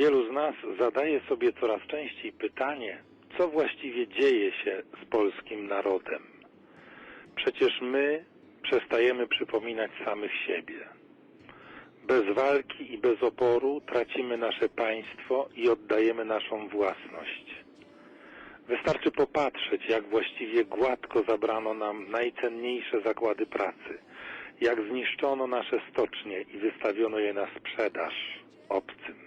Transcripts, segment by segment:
Wielu z nas zadaje sobie coraz częściej pytanie, co właściwie dzieje się z polskim narodem. Przecież my przestajemy przypominać samych siebie. Bez walki i bez oporu tracimy nasze państwo i oddajemy naszą własność. Wystarczy popatrzeć, jak właściwie gładko zabrano nam najcenniejsze zakłady pracy, jak zniszczono nasze stocznie i wystawiono je na sprzedaż obcym.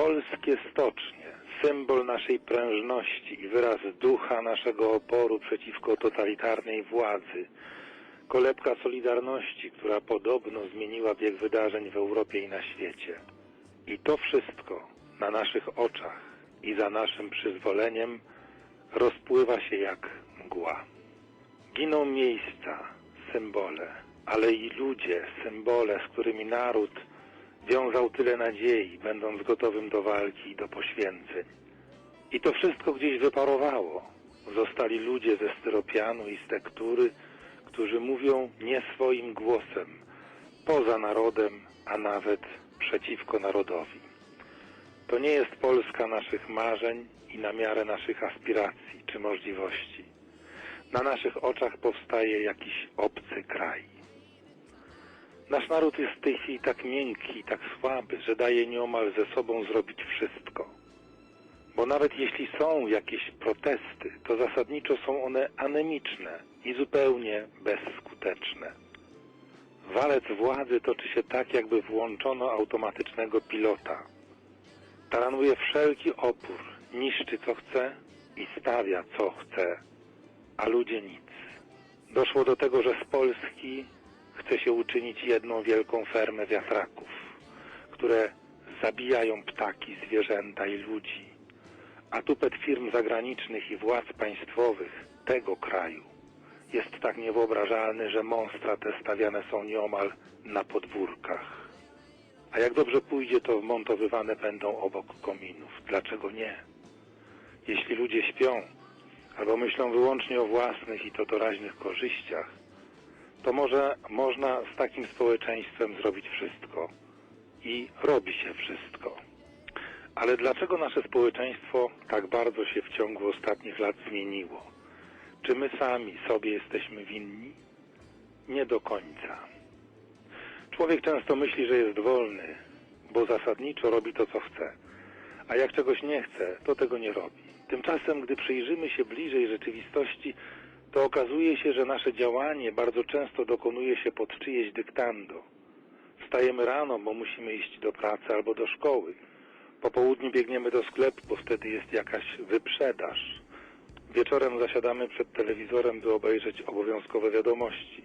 Polskie stocznie, symbol naszej prężności i wyraz ducha naszego oporu przeciwko totalitarnej władzy, kolebka Solidarności, która podobno zmieniła bieg wydarzeń w Europie i na świecie. I to wszystko na naszych oczach i za naszym przyzwoleniem rozpływa się jak mgła. Giną miejsca, symbole, ale i ludzie, symbole, z którymi naród wiązał tyle nadziei, będąc gotowym do walki i do poświęceń. I to wszystko gdzieś wyparowało. Zostali ludzie ze styropianu i z tektury, którzy mówią nie swoim głosem, poza narodem, a nawet przeciwko narodowi. To nie jest Polska naszych marzeń i na miarę naszych aspiracji czy możliwości. Na naszych oczach powstaje jakiś obcy kraj. Nasz naród jest w tej chwili tak miękki tak słaby, że daje nieomal ze sobą zrobić wszystko. Bo nawet jeśli są jakieś protesty, to zasadniczo są one anemiczne i zupełnie bezskuteczne. Walec władzy toczy się tak, jakby włączono automatycznego pilota. Taranuje wszelki opór, niszczy co chce i stawia co chce, a ludzie nic. Doszło do tego, że z Polski chce się uczynić jedną wielką fermę wiatraków, które zabijają ptaki, zwierzęta i ludzi. A tupet firm zagranicznych i władz państwowych tego kraju jest tak niewyobrażalny, że monstra te stawiane są nieomal na podwórkach. A jak dobrze pójdzie, to wmontowywane będą obok kominów. Dlaczego nie? Jeśli ludzie śpią, albo myślą wyłącznie o własnych i to doraźnych korzyściach, to może można z takim społeczeństwem zrobić wszystko i robi się wszystko. Ale dlaczego nasze społeczeństwo tak bardzo się w ciągu ostatnich lat zmieniło? Czy my sami sobie jesteśmy winni? Nie do końca. Człowiek często myśli, że jest wolny, bo zasadniczo robi to, co chce. A jak czegoś nie chce, to tego nie robi. Tymczasem, gdy przyjrzymy się bliżej rzeczywistości, to okazuje się, że nasze działanie bardzo często dokonuje się pod czyjeś dyktando. Wstajemy rano, bo musimy iść do pracy albo do szkoły. Po południu biegniemy do sklepu, bo wtedy jest jakaś wyprzedaż. Wieczorem zasiadamy przed telewizorem, by obejrzeć obowiązkowe wiadomości.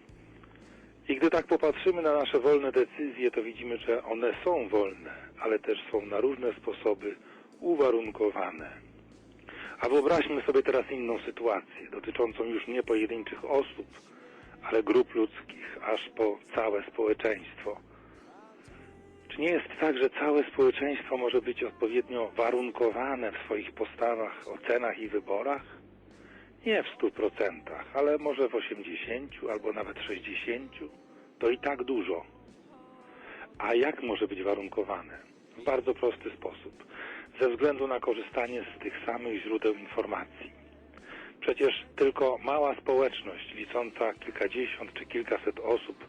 I gdy tak popatrzymy na nasze wolne decyzje, to widzimy, że one są wolne, ale też są na różne sposoby uwarunkowane. A wyobraźmy sobie teraz inną sytuację, dotyczącą już nie pojedynczych osób, ale grup ludzkich, aż po całe społeczeństwo. Czy nie jest tak, że całe społeczeństwo może być odpowiednio warunkowane w swoich postawach, ocenach i wyborach? Nie w stu procentach, ale może w osiemdziesięciu albo nawet sześćdziesięciu. To i tak dużo. A jak może być warunkowane? W bardzo prosty sposób. Ze względu na korzystanie z tych samych źródeł informacji. Przecież tylko mała społeczność, licząca kilkadziesiąt czy kilkaset osób,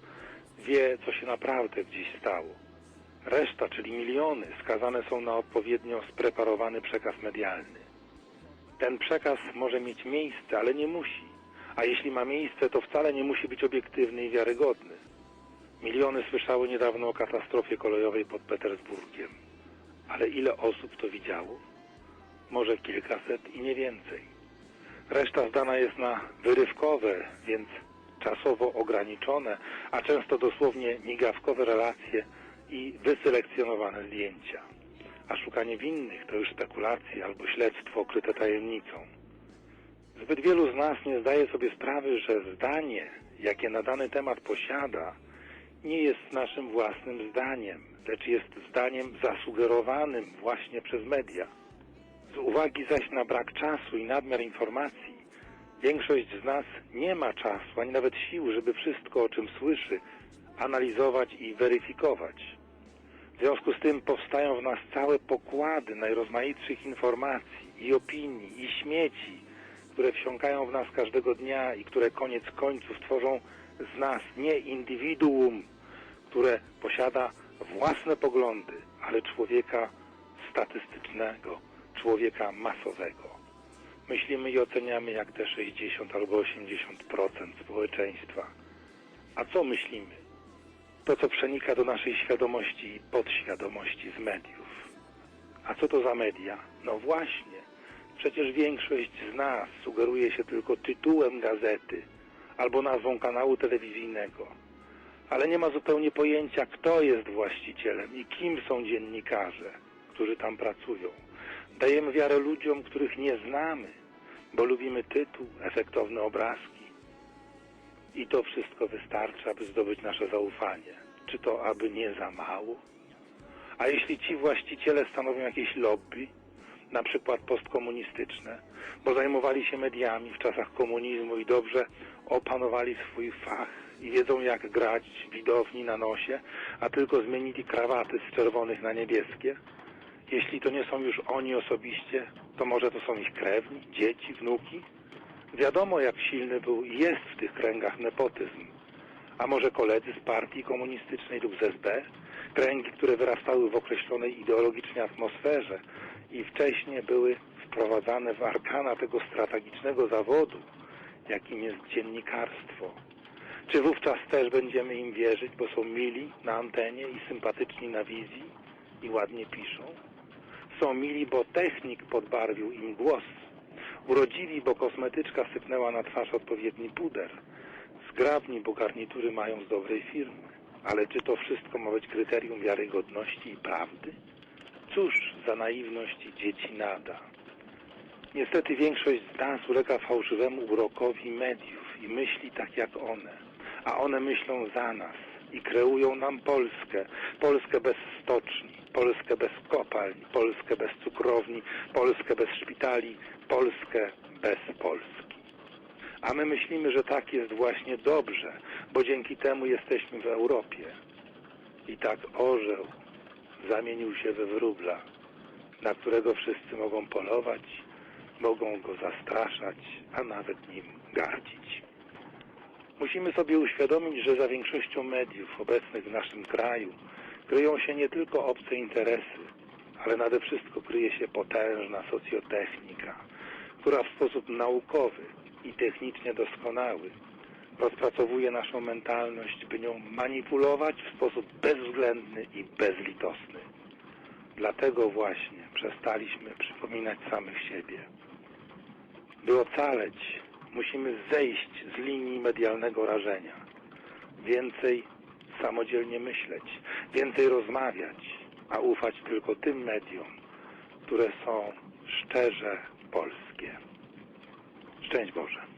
wie, co się naprawdę gdzieś stało. Reszta, czyli miliony, skazane są na odpowiednio spreparowany przekaz medialny. Ten przekaz może mieć miejsce, ale nie musi. A jeśli ma miejsce, to wcale nie musi być obiektywny i wiarygodny. Miliony słyszały niedawno o katastrofie kolejowej pod Petersburgiem. Ale ile osób to widziało? Może kilkaset i nie więcej. Reszta zdana jest na wyrywkowe, więc czasowo ograniczone, a często dosłownie migawkowe relacje i wyselekcjonowane zdjęcia. A szukanie winnych to już spekulacje albo śledztwo okryte tajemnicą. Zbyt wielu z nas nie zdaje sobie sprawy, że zdanie, jakie na dany temat posiada, nie jest naszym własnym zdaniem, lecz jest zdaniem zasugerowanym właśnie przez media. Z uwagi zaś na brak czasu i nadmiar informacji, większość z nas nie ma czasu, ani nawet sił, żeby wszystko, o czym słyszy, analizować i weryfikować. W związku z tym powstają w nas całe pokłady najrozmaitszych informacji i opinii i śmieci, które wsiąkają w nas każdego dnia i które koniec końców tworzą z nas nie indywiduum, które posiada własne poglądy, ale człowieka statystycznego, człowieka masowego. Myślimy i oceniamy jak te 60 albo 80% społeczeństwa. A co myślimy? To, co przenika do naszej świadomości i podświadomości z mediów. A co to za media? No właśnie, przecież większość z nas sugeruje się tylko tytułem gazety albo nazwą kanału telewizyjnego, ale nie ma zupełnie pojęcia, kto jest właścicielem i kim są dziennikarze, którzy tam pracują. Dajemy wiarę ludziom, których nie znamy, bo lubimy tytuł, efektowne obrazki. I to wszystko wystarczy, aby zdobyć nasze zaufanie. Czy to aby nie za mało? A jeśli ci właściciele stanowią jakieś lobby, na przykład postkomunistyczne, bo zajmowali się mediami w czasach komunizmu i dobrze opanowali swój fach i wiedzą jak grać widowni na nosie, a tylko zmienili krawaty z czerwonych na niebieskie, jeśli to nie są już oni osobiście, to może to są ich krewni, dzieci, wnuki? Wiadomo, jak silny był i jest w tych kręgach nepotyzm. A może koledzy z partii komunistycznej lub z SB? Kręgi, które wyrastały w określonej ideologicznie atmosferze i wcześniej były wprowadzane w arkana tego strategicznego zawodu, jakim jest dziennikarstwo. Czy wówczas też będziemy im wierzyć, bo są mili na antenie i sympatyczni na wizji i ładnie piszą? Są mili, bo technik podbarwił im głos. Urodziwi, bo kosmetyczka sypnęła na twarz odpowiedni puder. Zgrabni, bo garnitury mają z dobrej firmy. Ale czy to wszystko ma być kryterium wiarygodności i prawdy? Cóż za naiwność dzieci nada. Niestety większość z nas ulega fałszywemu urokowi mediów i myśli tak jak one. A one myślą za nas i kreują nam Polskę. Polskę bez stoczni, Polskę bez kopalń, Polskę bez cukrowni, Polskę bez szpitali, Polskę bez Polski. A my myślimy, że tak jest właśnie dobrze, bo dzięki temu jesteśmy w Europie. I tak orzeł zamienił się we wróbla, na którego wszyscy mogą polować, mogą go zastraszać, a nawet nim gardzić. Musimy sobie uświadomić, że za większością mediów obecnych w naszym kraju kryją się nie tylko obce interesy, ale nade wszystko kryje się potężna socjotechnika, która w sposób naukowy i technicznie doskonały rozpracowuje naszą mentalność, by nią manipulować w sposób bezwzględny i bezlitosny. Dlatego właśnie przestaliśmy przypominać samych siebie. By ocaleć, musimy zejść z linii medialnego rażenia. Więcej samodzielnie myśleć, więcej rozmawiać, a ufać tylko tym mediom, które są szczerze polskie. Szczęść Boże.